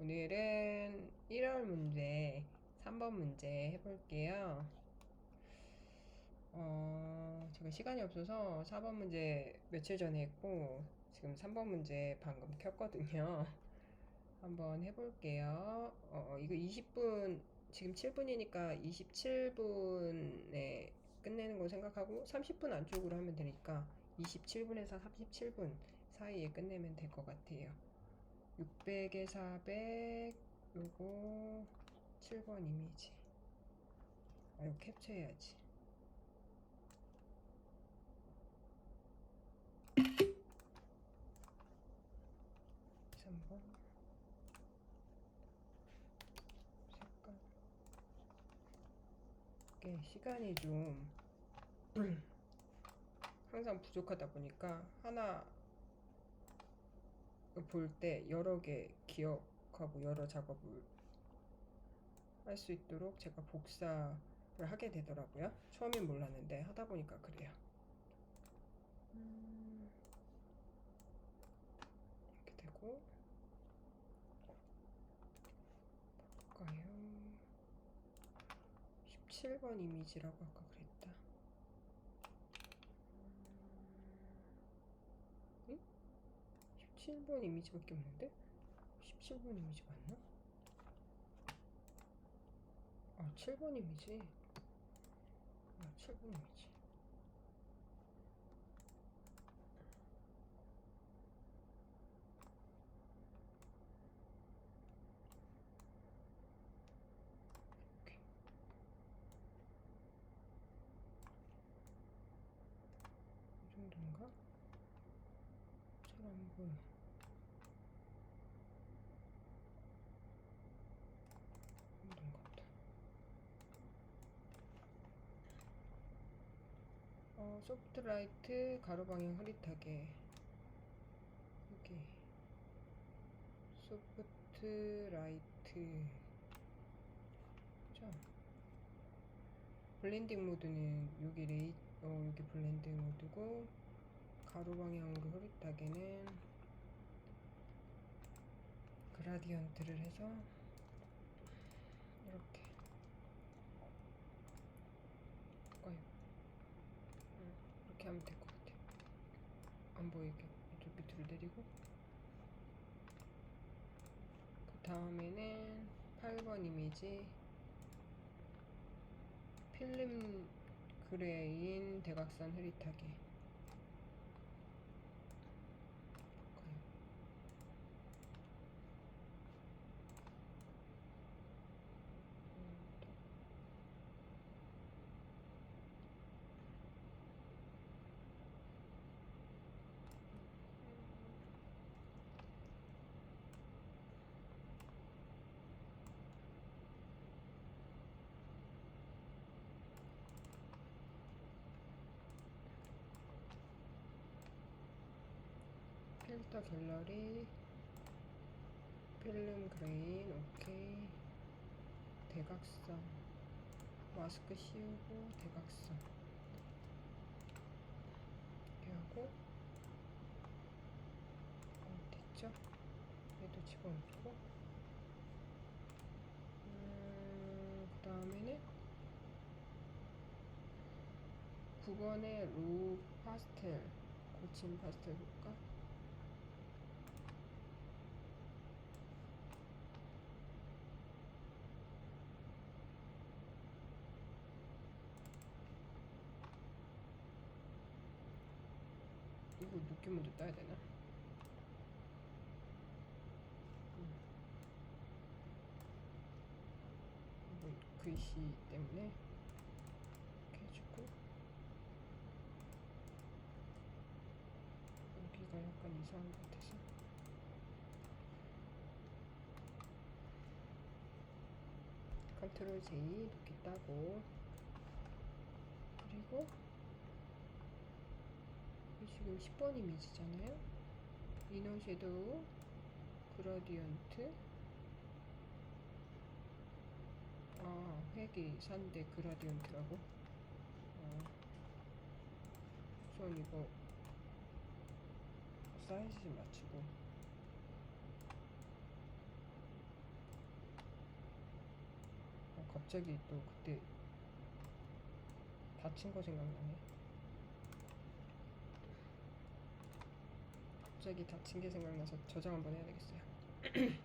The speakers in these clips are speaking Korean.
오늘은 1월 문제 3번 문제 해볼게요. 어, 제가 시간이 없어서 4번 문제 며칠 전에 했고, 지금 3번 문제 방금 켰거든요. 한번 해볼게요. 어, 이거 20분, 지금 7분이니까 27분에 끝내는 거 생각하고 30분 안쪽으로 하면 되니까 27분에서 37분 사이에 끝내면 될 것 같아요. 600에 400 요거 7번 이미지. 아 이거 캡처해야지. 삼번. 색깔. 이게 시간이 좀 항상 부족하다 보니까 하나 볼 때 여러 개 기억하고 여러 작업을 할 수 있도록 제가 복사를 하게 되더라고요. 처음엔 몰랐는데 하다 보니까 그래요. 음, 이렇게 되고 볼까요? 17번 이미지라고 아까 그랬다. 응? 17번 이미지밖에 없는데? 17번 이미지 맞나? 아, 7번 이미지. 아, 7번 이미지. 이렇게. 이 정도인가? 잘 안 보여. 정도인 것 같아. 어, 소프트 라이트 가로 방향 흐릿하게. 여기 소프트 라이트. 자 블렌딩 모드는 여기 레이 어 여기 블렌딩 모드고 가로 방향으로 흐릿하게는 그라디언트를 해서 이렇게 볼까요? 음, 이렇게 하면 될 것 같아요. 안 보이게. 이쪽 밑으로 내리고. 그 다음에는 8번 이미지. 필름 그레이인 대각선 흐릿하게 볼까요? 음, 또 필터 갤러리. 필름 그레인 오케이. 대각선. 마스크 씌우고 대각선. 이렇게 하고. 어, 됐죠? 얘도 집어넣고. 음, 그 다음에는 9번에 로우 파스텔. 고친 파스텔 볼까? 느낌 먼저 따야 되나? 음. 이거 글씨 때문에 이렇게 해주고 여기가 약간 이상한 것 같아서 컨트롤 J 이렇게 따고 그리고 이거 10번 이미지잖아요? 이노 섀도우, 그라디언트, 아, 회기, 산대, 그라디언트라고. 아, 우선 이거 사이즈 맞추고. 아, 갑자기 또 그때 다친 거 생각나네. 갑자기 다친 게 생각나서 저장 한번 해야 되겠어요.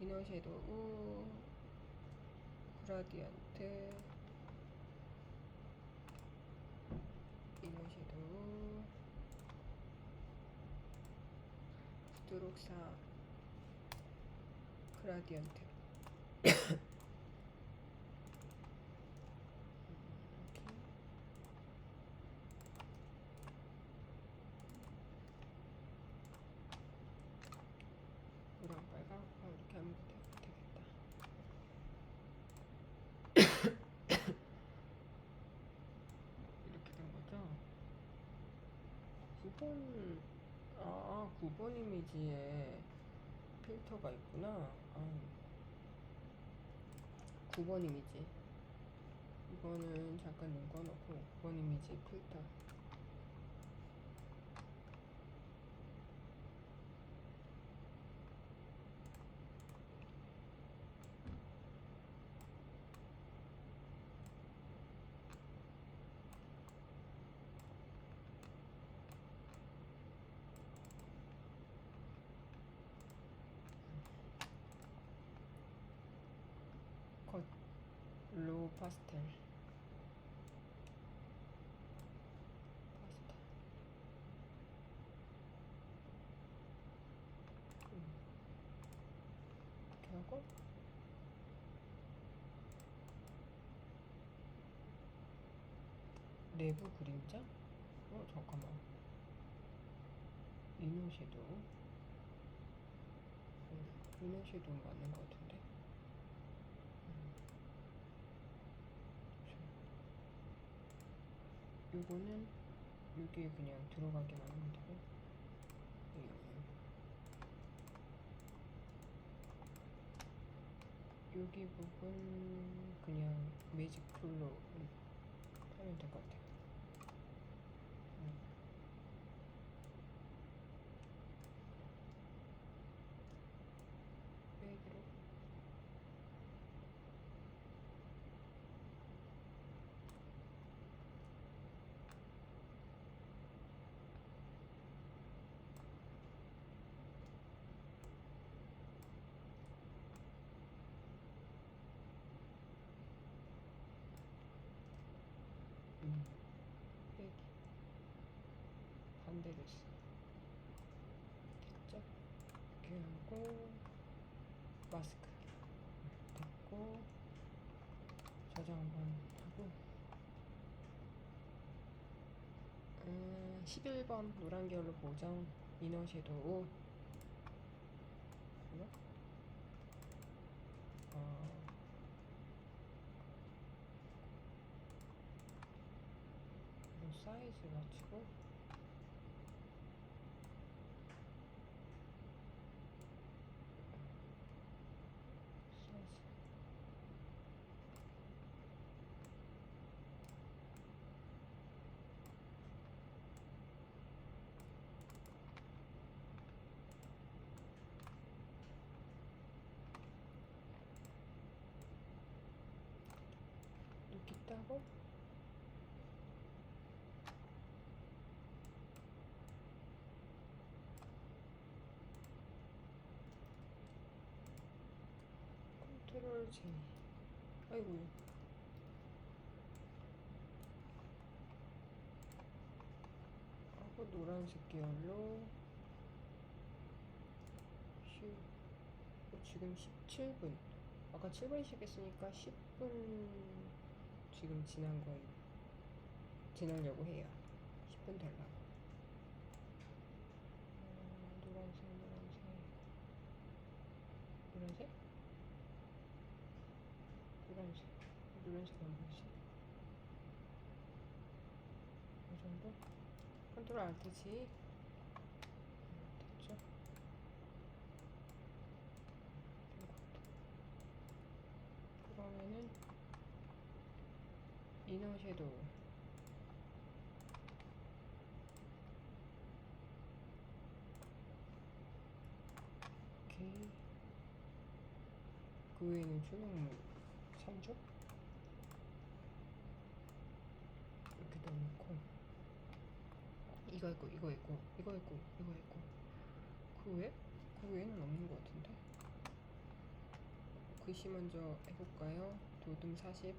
이너 섀도우 그라디언트 이너 섀도우 부드록사 그라디언트 이렇게 노랑 빨강 어, 이렇게 하면 되, 되겠다 이렇게 된 거죠 9번 아 9번 이미지에 필터가 있구나. 아, 9번 이미지. 이거는 잠깐 눈 꺼놓고 9번 이미지 필터 컷 로우 파스텔. 파스텔. 음. 이렇게 하고. 내부 그림자? 어 잠깐만. 이노 섀도우 음, 이노 섀도우 맞는 것 같은데 요거는 여기에 그냥 들어가기만 하면 되고 이- 여기 부분 그냥 매직 툴로 하면 될 것 같아요. 음. 빼기로 음, 빼기 했어 됐죠? 이렇게 하고 마스크 됐고 저장 한번 하고 음, 11번 노란 계열로 보정 이너 섀도우? 어, 이 사이즈 맞추고 사이즈 따고. 컨트롤 J. 아이고. 하고 노란색 계열로. 지금 17분. 아까 7분 시작했으니까 10분 지금 지난 거예요 지나려고 해요. 10분 되려고. 음, 노란색 노란색 노란색? 노란색. 노란색 안 보이지? 이 정도? 컨트롤 알트 G 됐죠? 된 것 같아. 그러면은 이너 섀도우 그 외에는 조명 3조? 이렇게 넣어놓고 이거 있고 이거 있고 이거 있고 이거 있고 그 외? 그 외에는 없는 것 같은데 글씨 먼저 해볼까요? 도듬 40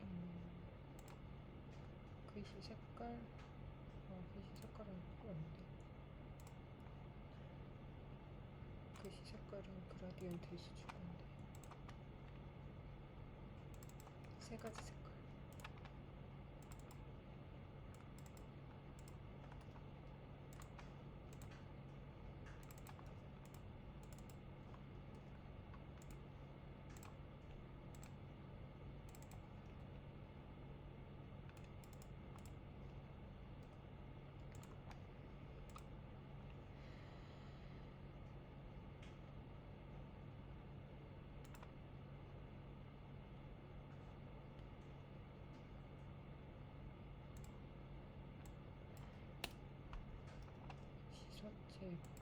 음, 글씨 색깔 어, 글씨 색깔은 필요한데 글씨 색깔은 그라디언트에서 줄 건데. 세 가지 색깔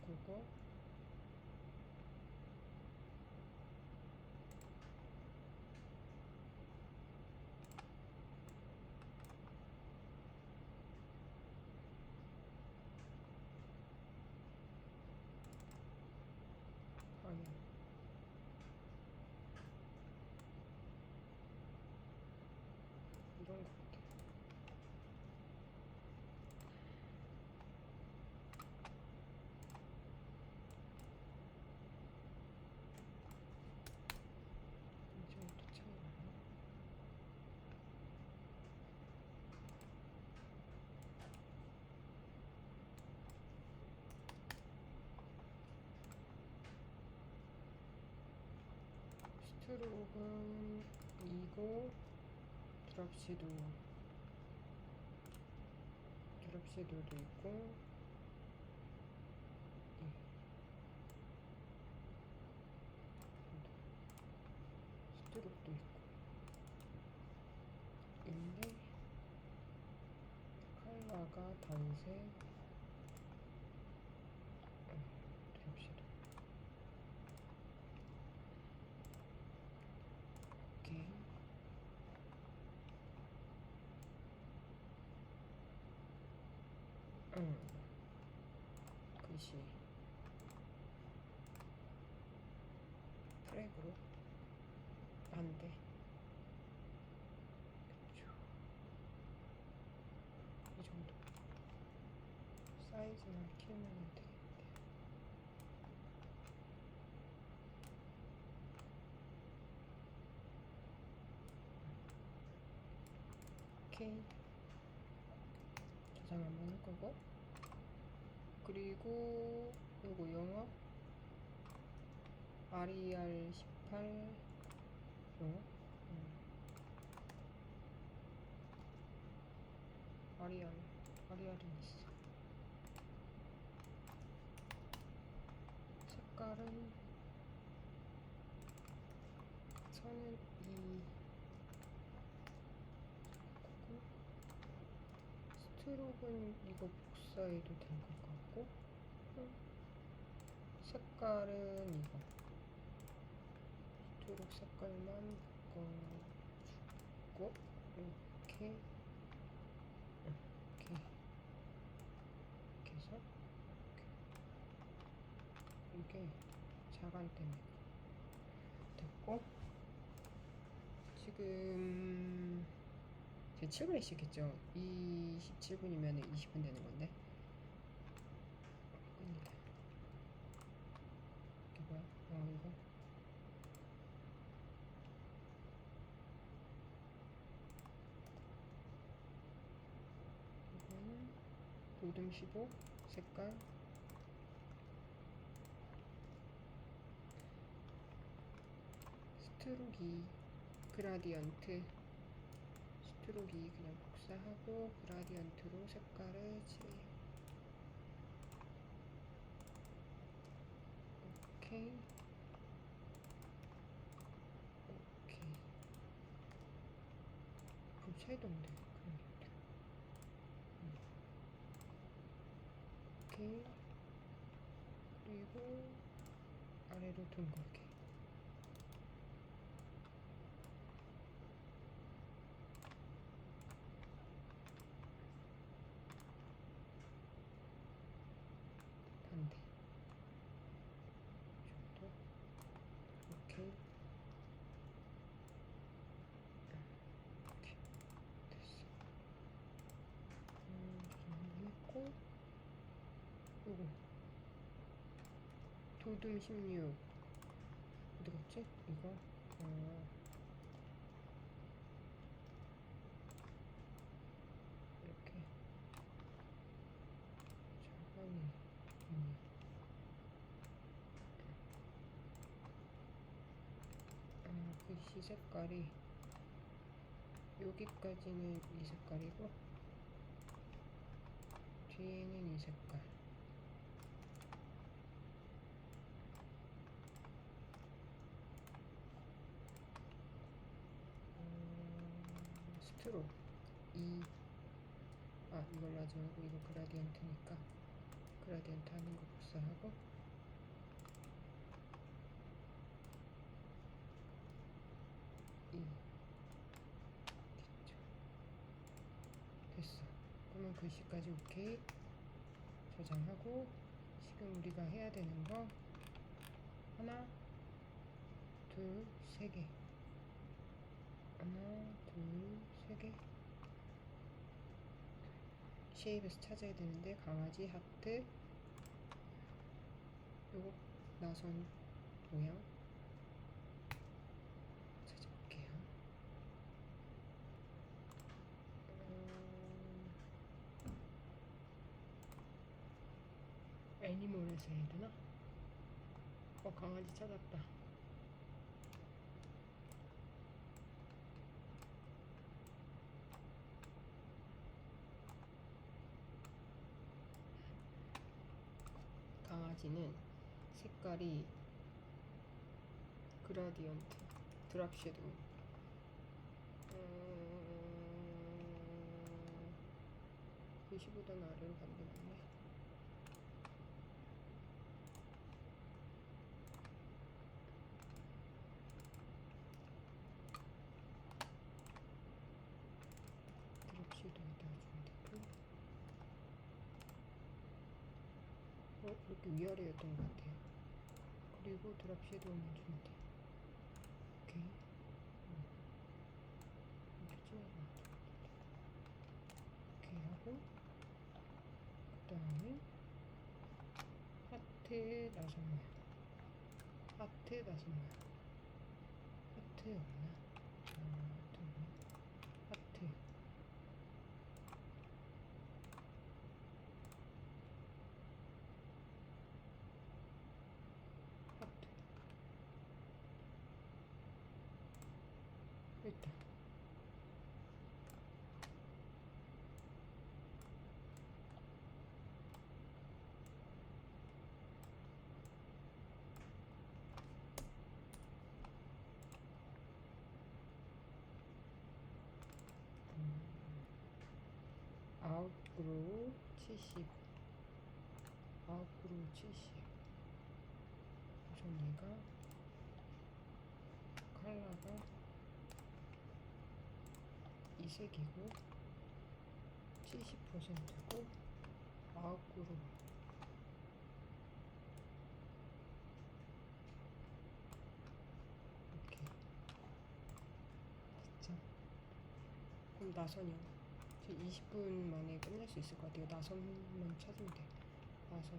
시서체 바꾸고 방향 이런 거 같아 이 정도 차이 나나? 스트로크는 이고 드랍시도 드랍시도도 있고 예. 스트로크도 있고 인데 컬러가 단색 음, 드랍시도 오케이 음 글씨 프렉으로? 안돼. 그쵸. 이 정도. 사이즈만 키우면 되겠대 오케이. 저장 한번 할 거고 그리고 요거 영어? RER 18 영어? 음. RER RER은 있어. 색깔은 선은 이. 스트로크는 이거 복 사해도 될것 같고. 음, 색깔은 이거. 스트로크 색깔만 바꿔주고 이렇게. 음, 이렇게. 이렇게 해서 이렇게. 이게 자간 때문에 됐고. 지금 제 7분에 시작했죠 27분이면 20분 되는 건데 끈이다 이게 뭐야? 어 이거 이거는 도듬 15 색깔. 스트로기 그라디언트. 스트로기 그냥 복사하고 그라디언트로 색깔을 칠해요. 오케이. 오케이. 섀도우인데 그러니까. 음. 이렇게 그리고 아래로 둥글게 반대 정도 이렇게 이렇게 됐어 음, 정리했고 요거 도둠 16 어디 갔지? 이거 어. 이렇게 자강이 음. 아, 글씨 색깔이 여기까지는 이 색깔이고 뒤에는 이 색깔 음, 스 트로 이 아, 이걸로 하지 말고 이거 그라디언트니까 그라디언트 하는 거 복사하고 이 됐죠. 됐어. 그러면 글씨까지 오케이. 저장하고 지금 우리가 해야 되는 거 하나 둘 세 개. 하나 둘 세개 쉐입에서 찾아야 되는데 강아지 하트 요거 나선 모양 찾아볼게요 음, 애니멀에서 해야 되나? 어 강아지 찾았다 강아지는 색깔이 그라디언트 드랍 섀도우. 음, 글씨보다는 아래로 가는 게 낫네 드랍 섀도우에다 주면 되고 어, 이렇게 위아래였던 것 같아요. 그리고 드랍 섀도우만 주면 돼. 오케이. 음. 이렇게 진하게 이렇게 하고, 그 다음에 하트 나선 모양. 하트 나선 모양. 하트 없나? 하나, 둘, 하트. 하트. 됐다. 음. 아웃그로우 70 아웃그로우 70 우선 얘가 컬러가 이 색이고 70%고 아웃그로우 이렇게 됐죠? 그럼 나선이요. 지금 20분 만에 끝낼 수 있을 것 같아요. 나선만 찾으면 돼. 나선.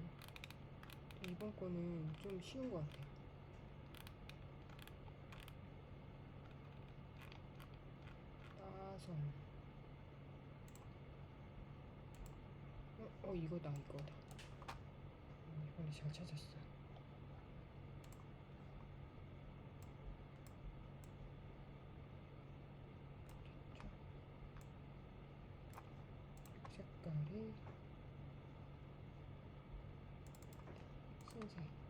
이번 거는 좀 쉬운 것 같아요. 나선. 어, 어 이거다 이거다. 음, 이번에 잘 찾았어. 색깔이 순색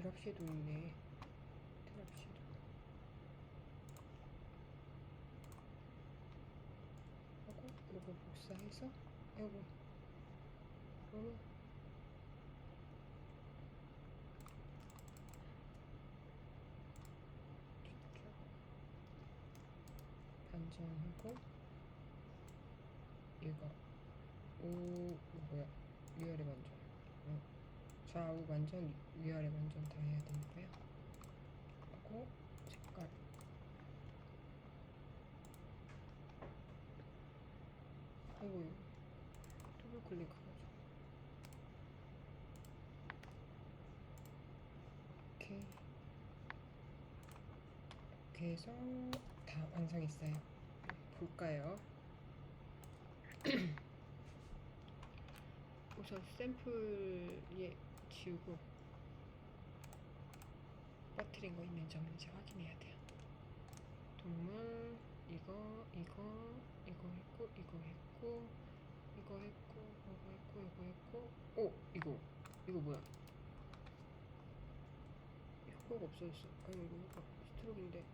드랍시도 있네. 드랍시도. 하고 요거 복사해서 요거 요거 반전하고 이거 오 뭐야 위아래. 좌우 반전 위아래 반전 다 해야 거야 하고 색깔. 이거 더블 클릭하고 이렇게 이렇게 해서 다 완성했어요. 볼까요? 우선 샘플에 지우고 빠뜨린 거 있는지 없는지 확인해야 돼요. 동물 이거 이거 이거 했고 이거 했고 이거 했고 이거 했고 이거 했고 오 이거 이거 뭐야? 효과가 없어졌어. 아니 이거 효과 스트로크인데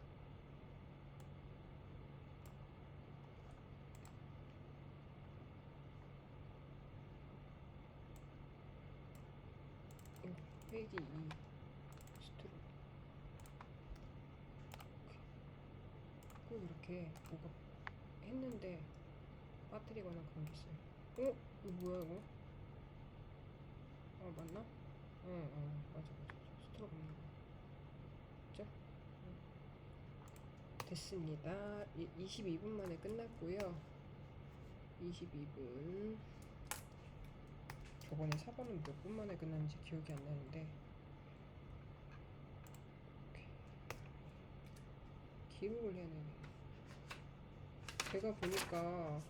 회기 2 스트로크 꼭 이렇게 뭐가 했는데 빠뜨리거나 그런 게 있어요. 어? 이거 뭐야 이거? 아 맞나? 응, 응, 맞아, 맞아. 스트로크 없는 거. 그죠? 응. 됐습니다. 22분 만에 끝났고요. 22분. 저번에 4번은 몇분 만에 끝났는지 기억이 안 나는데. 기록을 해야 되네. 제가 보니까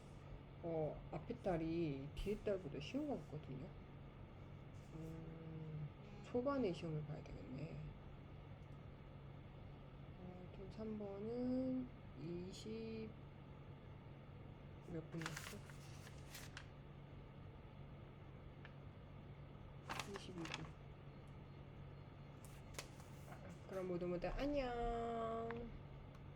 어, 앞에 딸이 뒤에 딸보다 쉬운 것 같거든요. 음, 초반에 시험을 봐야 되겠네. 어, 좀 3번은 20 몇 분이었어? 22분. 그럼 모두 모두 안녕.